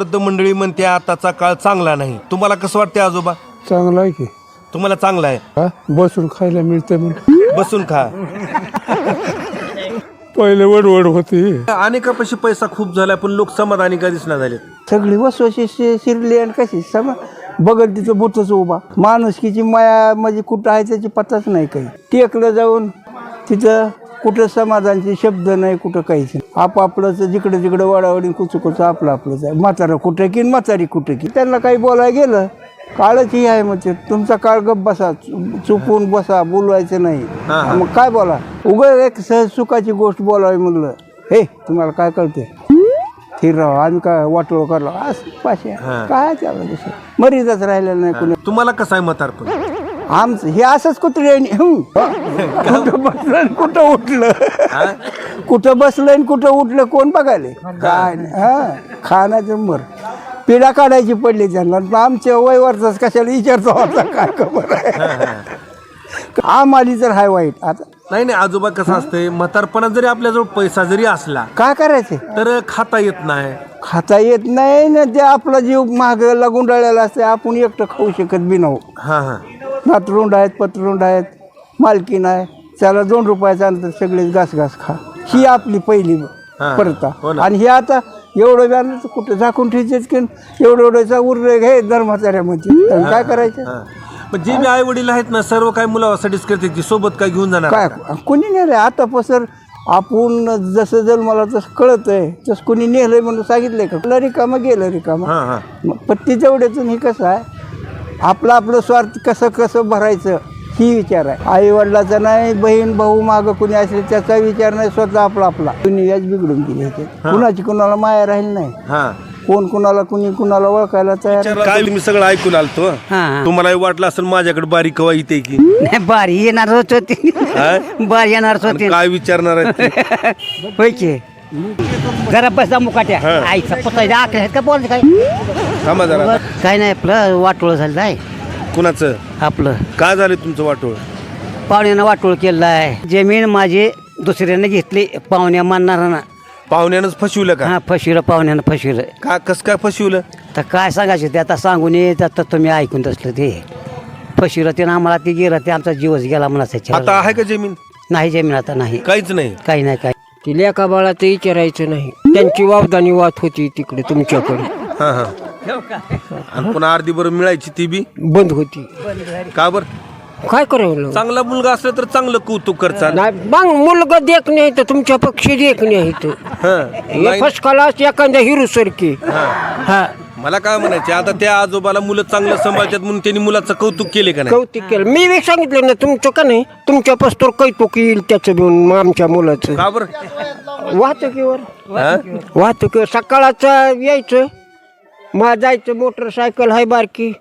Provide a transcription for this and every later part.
वयोवृद्ध मंडळी म्हणते आताचा काळ चांगला नाही. तुम्हाला कसं वाटतंय आजोबा? चांगला आहे की. तुम्हाला चांगला आहे? हा? बसून खायला मिळते म्हणून बसून खा. पहिले वडवड होती. अनेकापाशी पैसा खूप झाला पण लोक समाधानी कधीच नाही झाले सगळी वसवशी शि- शिरली आणि कशी? सम बघत तिथं बुतच उभा. माणुसकीची माया म्हणजे कुठं आहे त्याची पत्ताच नाही काही. टेकलं जाऊन तिथं कुठं समाधानचे शब्द नाही कुठं काहीच नाही. आपापलंच जिकडे तिकडे वडावडी कुचू कुचू आपलं आपलंच आहे. म्हातारं कुठं की म्हातारी कुठं की? त्यांना काही बोलायला गेलं काळच ही आहे मग ते तुमचा काळ गप बसा चु- चुकून बसा बोलवायचं नाही. मग काय बोला? उघड एक सहज सुखाची गोष्ट बोलावी म्हणलं. हे तुम्हाला काय कळते स्थिर राहा आम्ही काय वाटोळ करलो? असं पाशे. काय त्याला दुसरं मर्यादाच राहिलेलं नाही कुणी. तुम्हाला कसं आहे म्हातारपण? आमचं हे असंच कुत्रे. कुठं बसलं आणि कुठं उठलं? कुठं बसलं आणि कुठं उठलं कोण बघायले? काय नाही. हा. खाण्याचं मर. पिढा काढायची पडली त्यांना. आमच्या वयवरचाच कशाला विचारतो होता काय खबर आहे? आम्हाला तर हाय वाईट. आता नाही नाही आजोबा कसं असतंय? म्हातारपणात जरी आपल्याजवळ पैसा जरी असला काय करायचं? तर खाता येत नाही. खाता येत नाही ना ते आपला जीव महाग गुंडाळलेला असते आपण एकटं खाऊ शकत बी नव्हू हा हा. नातरुंड आहेत पतरुंड आहेत मालकीन आहे. त्याला दोन रुपयाचा अंतर सगळेच घास घास खा. ही आपली पहिली. परता हो. आणि हे आता एवढं व्यान कुठं झाकून ठेवायचं की एवढं एवढ्याचा उरले घे धर्माचार्यामध्ये. काय करायचं. पण जे आई वडील आहेत ना सर्व काही मुलासाठीच करते की सोबत काय घेऊन जाणार? काय कोणी नेलं आतापासून आपण जसं जर मला तसं कळत आहे तसं कोणी नेलंय म्हणून सांगितलंय का? रिकामं गेलं रिकामं. मग पत्ती तेवढ्यातून हे कसं आहे? आपलं आपलं स्वार्थ कसं कसं भरायचं ही विचार आहे. आई वडिलाचा नाही बहीण भाऊ मागं कुणी असेल त्याचा विचार नाही स्वतः आपला आपला. दुनियाच बिघडून गेली ह्याच्यात कुणाची कुणाला माया राहील नाही. हा. कोण कुणाला कुणी कुणाला ओळखायला तयार काय मी सगळं ऐकून आलतो? हा. तुम्हाला वाटलं असेल माझ्याकडे बारीक कवा येते की. नाही बारी येणारच होती. हा? बारी येणारच आणि होती. काय विचारणार आहेत ते? होय की? घरा बसला मुकाट्या. आईचा पुतायचा आकडे आहेत का? बोलत काय थांबा जरा. काय नाही आपलं वाटोळ झालं आहे कुणाचं? आपलं. काय झालं तुमचं वाटोळ? पाहुण्यानं वाटोळ केलं आहे. जमीन माझी दुसऱ्यानं घेतली पाहुण्या मानणारांना पाहुण्यानंच फसविलं का? हा फसविलं पाहुण्यानं फसविलं. का कसं काय फसविलं? तर काय सांगायचं ते आता सांगून येत आता तुम्ही ऐकून तसलं ते. फसविलं ते आम्हाला ते गेलं ते आमचा जीवच गेला म्हणा आता आहे का जमीन? नाही जमीन आता नाही. काहीच नाही. काही नाही काही ती लेखा बाळाचं विचारायचं नाही. त्यांची वावदानी वाद होती तिकडे तुमच्याकडे. हा हा. आणि पुन्हा अर्धी बरं मिळायची ती बी? बंद होती. का बरं? काय करावं चांगला मुलगा असला तर चांगलं कौतुक करचा नाही बांग मुलगा देख नाही तर तुमच्या पक्षी देख नाही हा फर्स्ट क्लास एखाद्या हिरो सारखी. हा. मला काय म्हणायचे आता त्या आजोबाला मुलं चांगलं सांभाळतात म्हणून त्यांनी मुलाचं कौतुक केले का नाही? कौतिक केलं. मी बी सांगितलं ना तुमचं का नाही? तुमच्या पस्तोर कौतुक येईल त्याचं घेऊन आमच्या मुलाचं. का बरं? वाहतुकीवर. हा? वाहतुकीवर. सकाळचं यायचं. मा जायचं मोटरसायकल हाय बारकी.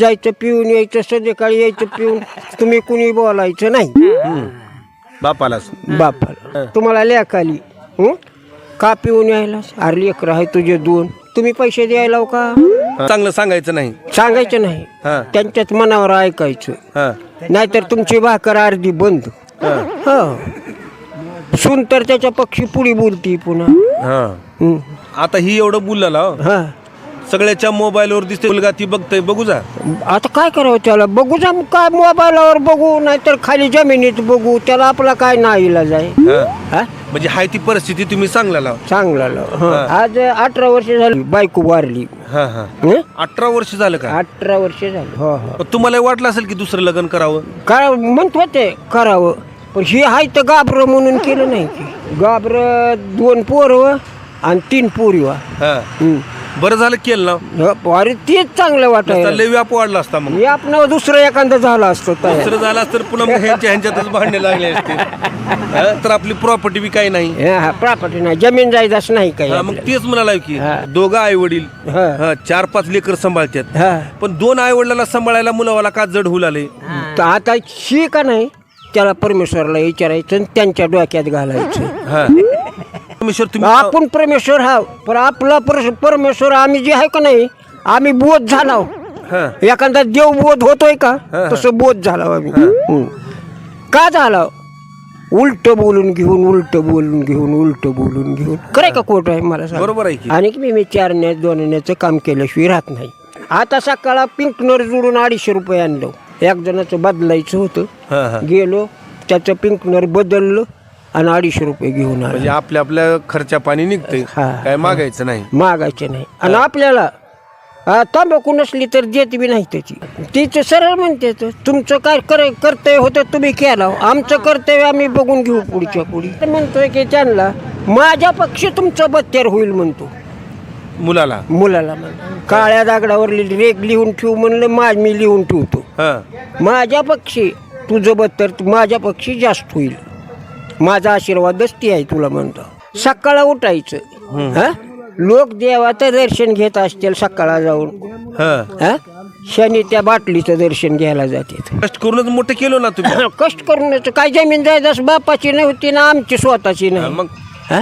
जायचं पिऊन यायचं संध्याकाळी यायचं पिऊन तुम्ही कुणी बोलायचं नाही. बापालाच. बापाला. तुम्हाला लेख आली. हं? का पिऊन यायला? अरे लेकर आहे तुझे दोन. तुम्ही पैसे द्यायला हो का? चांगलं सांगायचं नाही. सांगायचं नाही. हा. त्यांच्याच मनावर ऐकायचं. हा. नाहीतर तुमची भाकर अर्धी बंद. हो. सून तर त्याच्या पक्षी पुढे बोलती पुन्हा. हा. हं. आता ही एवढं बोलला हो. सगळ्याच्या मोबाईलवर दिसते. मुलगा ती बघतय बघू जा. आता काय करावं त्याला? बघू जा मग काय मोबाईलवर बघू नाहीतर खाली जमिनीत बघू. त्याला आपला काय नाही इलाज आहे? हा. हा? म्हणजे हाय ती परिस्थिती तुम्ही सांगला लाव. चांगला लाव. हं. आज अठरा वर्ष झाली बायको वारली. हा हा. हं? अठरा वर्ष झालं का? अठरा वर्ष झाली. हो हो. पण तुम्हाला वाटलं असेल की दुसरं लग्न करावं? काय म्हणत होते करावं. पण ही आहे तर गाबर म्हणून केलं नाही की. गाबर दोन पोरं आणि तीन पोरी वा. हा. हं. बरं झालं केलं ना? अरे तेच चांगलं वाटायला. लय व्याप वाढला असता मग हे आपण दुसरं एखादं झालं असतं दुसरं झालं असतं तर पुन्हा मग ह्यांच्या ह्यांच्यातच भांडणे लागले असते. हा, तर आपली प्रॉपर्टी बी काही नाही. हा प्रॉपर्टी नाही. जमीन जायदाच नाही काही हा, मग तेच म्हणाला की हा. दोघं आई वडील हा. चार पाच लेकर सांभाळतात. हा. पण दोन आई वडिलाला सांभाळायला मुलावाला का जड होऊ लागले? तर आता शी का नाही? त्याला परमेश्वरला विचारायचं आणि त्यांच्या डोक्यात घालायचं. हा. परमेश्वर तुम्ही आपण परमेश्वर हा पण आपला पर- परमेश्वर आम्ही जे आहे का नाही आम्ही बोध झाला हा. एखादा देव बोध होतोय का तसं बोध झाला आम्ही. हं. का झाला उलट बोलून घेऊन उलट बोलून घेऊन उलट बोलून घेऊन. खरंय का खोट आहे मला सांग? बरोबर आहे की. आणि मी मी चार न्यास दोन न्याचं काम केल्याशिवाय राहत नाही. आता सकाळला पिंकनर जोडून अडीचशे रुपये आणलं. एक जणाचं बदलायचं होतं. हा हा. गेलो त्याचं पिंकनर बदललं. आणि अडीचशे रुपये घेऊन आलो. म्हणजे आपल्या आपल्या खर्चा पाणी निघतंय. हा. काय मागायचं नाही. मागायचे नाही. आणि आपल्याला आ, तंबाखू नसली तर देत बी नाही त्याची. तिचं सरळ म्हणते तर, तुमचं काय कर कर्तव्य होतं तुम्ही केलं. आमचं कर्तव्य आम्ही बघून घेऊ पुढच्या पुढी. तर म्हणतोय की त्यांना माझ्या पक्षी तुमचं बत्तेर होईल म्हणतो. मुलाला. मुलाला म्हणतो काळ्या दागडावर रेग लिहून ठेवू म्हणलं माझ मी लिहून ठेवतो. हा. माझ्या पक्षी तुझं बत्तर माझ्या पक्षी जास्त होईल. माझा आशीर्वादच ती आहे तुला म्हणतो. सकाळ उठायचं. हा? लोक देवाचं दर्शन घेत असतील सकाळला जाऊन. हा. हा? शनी त्या बाटलीचं दर्शन घ्यायला जाते. कष्ट करूनच मोठं केलं ना तुम्ही. कष्ट करूनच. काय जमीन जायदास बापाची नव्हती ना आमची स्वतःची हा, नाही मग? हा?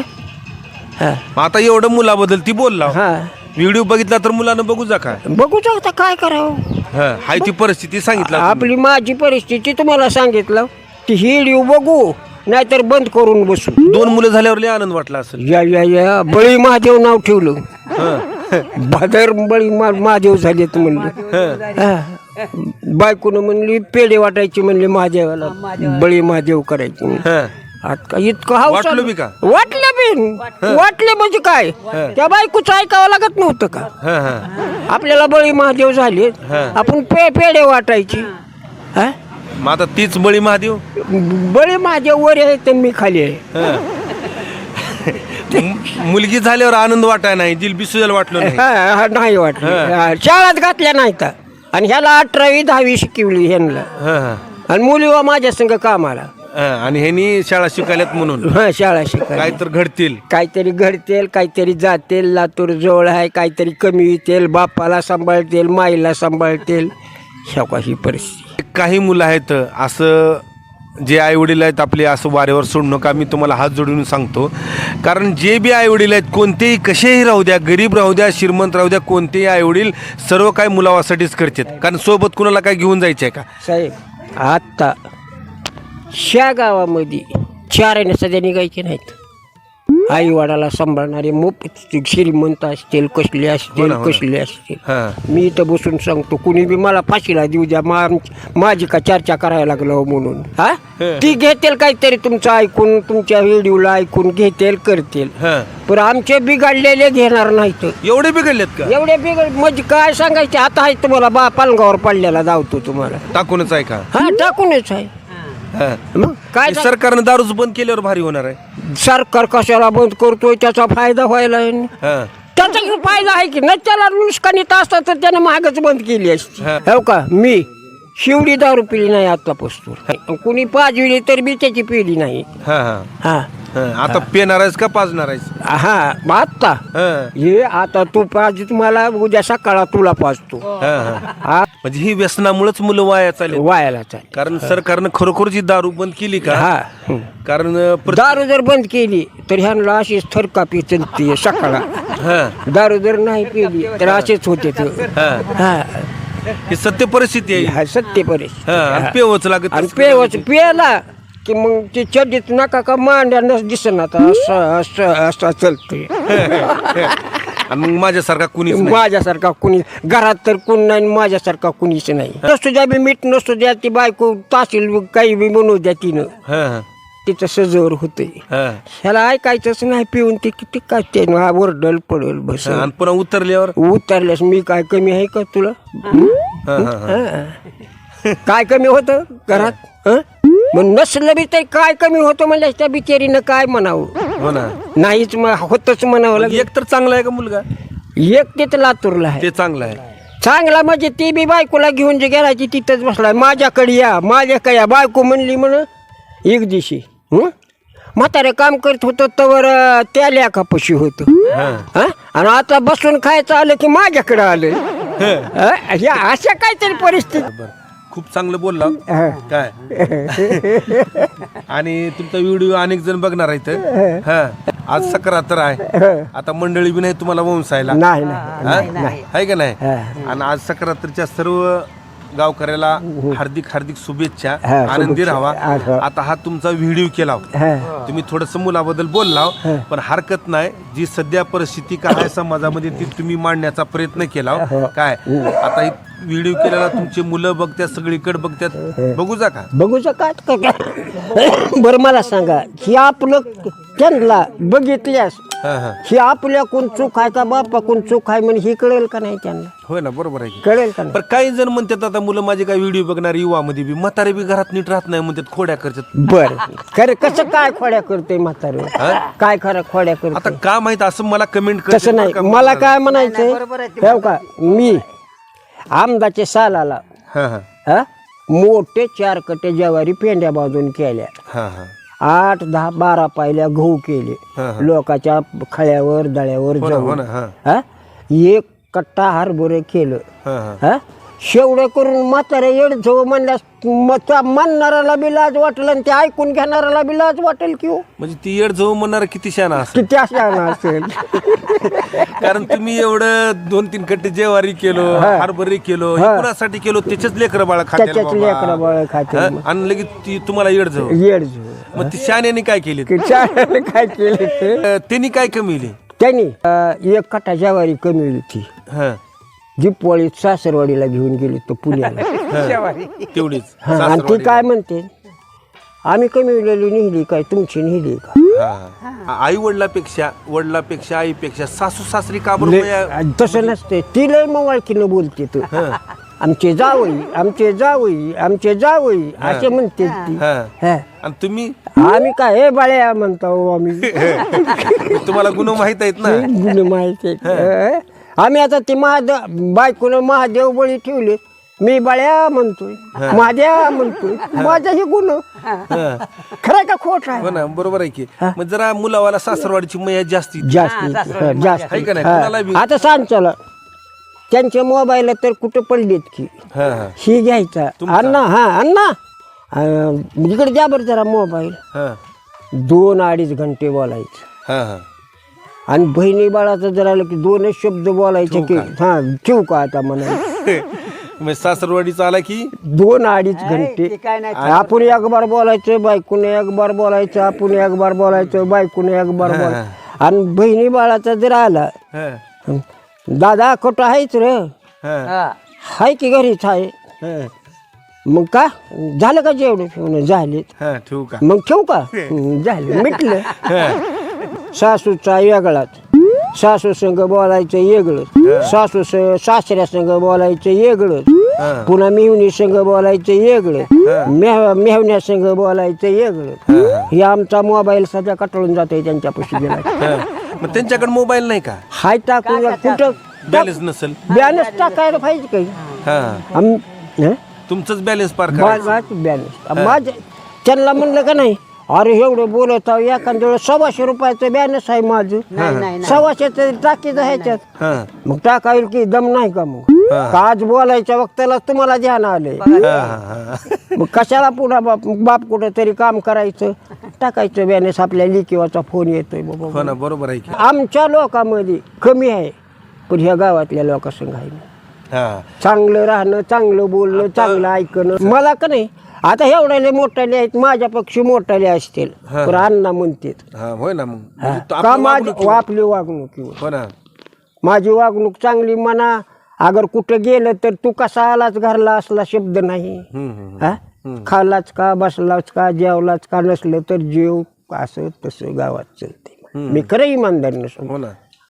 हा. आता एवढं मुलाबद्दल ती बोलला. हा. व्हिडिओ बघितला तर मुलानं बघू जा का बघूच आता काय करावं. हा हाय ती परिस्थिती सांगितलं आपली माझी परिस्थिती तुम्हाला सांगितलं. ती हिडिओ बघू. नाहीतर बंद करून बसू. दोन मुलं झाल्यावर लय आनंद वाटला असेल. या या या. बळी महादेव नाव ठेवलं. भादर बळी मा- महादेव झालेत म्हणले. हा. बायकोनं म्हणली पेढे वाटायची म्हणले महादेवाला. बळी महादेव करायची. म्हणली. हा. आता का इतकं हाऊस वाटलं? बी का? वाटलं बी. वाटले म्हणजे काय? त्या बायकोचं ऐकावं लागत नव्हतं का? हा हा. आपल्याला बळी महादेव झाले हा. आपण पे पेढे वाटायची. हा? मग आता तीच बळी महादेव? बळी महादेव वर आहे तर मी खाली आहे. मु- मुलगी झाल्यावर आनंद वाटाय नाही दिल बिसुजाला वाटलं नाही. हा, हा, नाही वाटलं. हा. शाळेत घातल्या नाही तर आणि ह्याला अठरावी दहावी शिकवली ह्यांना. हा, हा. आणि मुली वा माझ्या संग कामाला. हा, आणि ह्यांनी शाळा शिकायल्यात म्हणून. हा शाळा शिकायला. काय तर घडतील. काहीतरी घडतेल काहीतरी जातेल लातूर जवळ आहे काहीतरी कमी येतील बापाला सांभाळतील माईला सांभाळतील. ही परिस्थिती. काही मुलं आहेत असं जे आई वडील आहेत आपले असं वाऱ्यावर सोडू नका मी तुम्हाला हात जोडून सांगतो. कारण जे बी आई वडील आहेत कोणतेही कसेही राहू द्या गरीब राहू द्या श्रीमंत राहू द्या कोणतेही आई वडील सर्व काय मुलावासाठीच करतात. कारण सोबत कुणाला काय घेऊन जायचं आहे का? साहेब आत्ता शा गावामध्ये चाराने सध्या निघायचे नाहीत. आई वडाला सांभाळणारे मोप श्रीमंत असतील कसले हो असतील हो ना. कसले असतील. मी इथं बसून सांगतो कुणी बी मला फाशीला देऊ द्या माझी का चर्चा करायला लागलो हो म्हणून. हा? ती घेतील काहीतरी तुमचं ऐकून तुमच्या व्हिडिओला ऐकून घेतील करतील. पण आमचे बिघडलेले घेणार नाहीत. एवढे बिघडलेत का? एवढे बिघड म्हणजे काय सांगायचे आता आहे तुम्हाला बा पालगावर पडलेला धावतो तुम्हाला. टाकूनच आहे का? हा टाकूनच आहे. मग काय हे सरकारनं दारूच बंद केल्यावर भारी होणार आहे. सरकार कशाला बंद करतोय? त्याचा फायदा व्हायला हां. त्याचा फायदा आहे की न त्याला नुकसानीत असतं तर त्यानं महागच बंद केली असती. हा. हो का? मी शिवडी दारू पिली नाही आतापासून. कुणी पाजविली तर बी त्याची पिली नाही. हां हां. हा. हां. आता पेणार आहेस का पाजणार आहेस? हा मग आत्ता हां. हे आता तू पाज मला उद्या सकाळला तुला पाजतो. हां हां. हा. म्हणजे ही व्यसनामुळेच मुलं वाया चालेल. वायाला चाल कारण सरकारनं खरोखरच ही दारू बंद केली का हा. हं. कारण अं, दारू जर बंद केली तर ह्यांना अशीच थरकापी चलते सकाळला. हा. दारू जर नाही पिली तर असेच होते ते. हा. हा. ही सत्य परिस्थिती आहे. हा सत्य परेश हा आणि पेवच लागत आणि. पेवच पेला की मग ते चड्डीत नका का मांड्यानच दिसन आता असं असं असं आणि मग माझ्यासारखा कुणीच नाही. माझ्यासारखा कुणी घरात तर कोण नाही आणि माझ्यासारखा कुणीच नाही. नसतो द्या बी मीठ नसतो द्या ती बायको तासील काही बी म्हणू द्या तिनं. हा हा, तिचं सजवर होते. हा. ह्याला ऐकायचंच नाही पिऊन ते किती काय ते वरडल पडल बस आणि पुन्हा उतरल्यावर? उतरल्यास मी काय कमी आहे का तुला? हा, हा, हा. हा. काय कमी होतं घरात? हं? मग नसलं बी ते काय कमी होतं म्हणजे त्या बिचारीनं काय म्हणावं? हो ना. नाहीच मग होतच म्हणावं मग लागेल. एक तर चांगला आहे का मुलगा? एक तिथं लातूरला आहे. ते चांगलं आहे. चांगला म्हणजे ती बी बायकोला घेऊन जे गेला ती तिथंच बसलाय. माझ्याकडे या माझ्याकडे या. बायको म्हणली म्हण एक दिवशी हं? म्हातारे काम करत होतं तवर अं, त्या लेखापशी होतं. हं? आणि आता बसून खायचं आलं की माझ्याकडे आलं. हं? या अशा काहीतरी परिस्थिती. खूप चांगलं बोलला. काय? आणि तुमचा व्हिडिओ अनेक जण बघणार आहेत. हा. आज सकरात्र आहे. आता मंडळी बी नाही तुम्हाला वंसायला. नाही नाही. हा? आहे का नाही? आणि आज सकरात्रच्या सर्व गावकऱ्याला हार्दिक हार्दिक शुभेच्छा हा, आनंदी शुभेच्छा. राहावा हा, हा. आता हा तुमचा व्हिडिओ केला हा. तुम्ही थोडस मुलाबद्दल बोलला पण हरकत नाही. जी सध्या परिस्थिती काय आहे समाजामध्ये ती तुम्ही मांडण्याचा प्रयत्न केला काय? आता ही व्हिडिओ केलेला तुमची मुलं बघतात सगळीकडे बघतात बघू जा का? बघूचं काय काय बरं मला सांगा ही आपलं त्यांना बघितल्यास हा हा. ही आपल्याकडून चूक आहे का बापाकडून चूक आहे म्हणजे ही कळेल का नाही त्यांना? होय ना बरोबर आहे की. कळेल का नाही? पण काही जण म्हणतात आता मुलं माझे काय व्हिडिओ बघणार युवामध्ये बी. म्हातारे बी घरात नीट राहत नाही म्हणतात खोड्या करतात. बर खरं कसं काय खोड्या करते म्हातारे? काय खरं खोड्या करते आता का माहीत असं मला कमेंट तसं नाही. मला काय म्हणायचंय? हो का मी आमदाच्या सालाला हा हा. हा मोठे चार कटे ज्वारी पेंड्या बाजून केल्या. हा हा. आठ दहा बारा पायल्या गहू केले. हा, लोकाच्या खळ्यावर दळ्यावर हो ना हो जाऊन ना हा. हा? एक कट्टा हरभरे केलं. हा हा. हा? शेवढं करून म्हातारे येडझो म्हणल्यास म- त्या म्हणणाऱ्याला बी लाज वाटेल आणि ते ऐकून घेणाऱ्याला बी लाज वाटेल की हो म्हणजे ती येड जाऊ म्हणणार किती शाना असं किती अशा असेल. कारण तुम्ही एवढं दोन तीन कट्टे जेवारी केलो हरभरे केलो हे कुणासाठी केलो? त्याच्याच लेकर बाळा त्याच्याच लेकरं बाळं खातील. आणि लगेच ती तुम्हाला येड जाऊ मग ती शाण्याने काय केली? की काय केलं ते? त्यांनी काय कमीली त्यांनी अं, एक कट्टा ज्वारी कमी होती हा. जी पोळीत सासरवाडीला घेऊन गेली तर पुण्याला. तेवढीच. हा, आणि ती काय म्हणते? आम्ही कमीवलेली नेहली काय? तुमची नेहली का? आई वडिलापेक्षा वडिलापेक्षा आईपेक्षा सासू सासरी का बरं तसं नसते. ती लय मवाळकीनं बोलते तू. आमचे जावई आमचे जावई आमचे जावई असे म्हणते ती. हा. हा. आणि तुम्ही? आम्ही काय हे बाळ्या म्हणतो आम्ही. तुम्हाला गुन्हा माहीत आहेत ना? गुन्हे माहिती आहेत. हं? आम्ही आता ते महादेव बायकोनं महादेव बळी ठेवले. मी बाळ्या म्हणतोय महादेव म्हणतोय माझा हे गुन्हा. हा. खरं का खोट आहे? हो ना बरोबर आहे की. मग जरा मुलावाला सासरवाडीची मया जास्ती. जास्त. हं, जास्त. आहे का नाही? हं. कुणाला बी- आता सांग चला. त्यांच्या मोबाईल तर कुठं पडलेत की? हा हा. ही घ्यायचा. अण्णा हा अण्णा. अं, इकडे द्या बरं जरा मोबाईल. हा. दोन अडीच घंटे बोलायचं. हा हा. आणि बहिणी बाळाचं जर आलं की दोनच शब्द बोलायचे की हा ठेवू का आता म्हणा मग सासरवाडीचा आला की? दोन अडीच घंटे. आपण एक बार बोलायचं बायकोने एक बार बोलायचं आपण एक बार बोलायचं बायकोने एक बार बोलायचं. आणि बहिणी बाळाचा जर आला हा. दादा खोटं आहेच रे. हा. हाय की घरीच आहे. हा. मग का? झालं का जेवढं झाले हा ठेवू का? मग ठेवू का? हं, झालं. मिटलं. सासूचा वेगळाच. सासू संग बोलायचं वेगळं सासू स- सासऱ्या संग बोलायचं वेगळं पुन्हा मिवणी संग बोलायचं वेगळं मेह मेहण्या संग बोलायचं वेगळं हे आमचा मोबाईल सध्या कटाळून जातोय त्यांच्यापाशी गेला. हा. मग त्यांच्याकडे मोबाईल नाही का? हाय टाकून कुठं बॅलन्स नसेल. बॅलन्स टाकायला पाहिजे काही. हा. आम- हं? तुमचंच बॅलन्स पार करायचं. माझ बॅलन्स माझं त्यांना म्हणलं का नाही? अरे एवढं बोलत आहो एखाद्या वेळेस सव्वाशे रुपयाचं बॅलन्स आहे माझं. सव्वाशे तरी टाकीचं ह्याच्यात. हा. मग टाकायला की दम नाही का मग? का आज बोलायच्या वक्ताला तुम्हाला ध्यान आलंय. हा. मग कशाला पुन्हा बाप बाप कुठं तरी काम करायचं? टाकायचं बॅलन्स आपल्या लिकिवाचा फोन येतोय बाबा. हो ना बरोबर आहे की. आमच्या लोकांमध्ये कमी आहे पण ह्या गावातल्या लोकांसंग आहे हा. चांगलं राहणं चांगलं बोलणं चांगलं ऐकणं. मला का नाही आता एवढ्याले मोठाले आहेत माझ्या पक्षी मोठाले असतील. पण अण्णा म्हणतात हा होय ना मग. म्हणजे तो का आपलं माझी वागणुकीवर- आपली वागणूक हो ना. माझी वागणूक चांगली म्हणा अगर कुठं गेलं तर तू कसा आलाच घरला असला शब्द नाही. हा? खाल्लाच का बसलाच का जेवलाच का नसलं तर जेव असं तसं गावात चालते मी खरं इमानदार नसो हो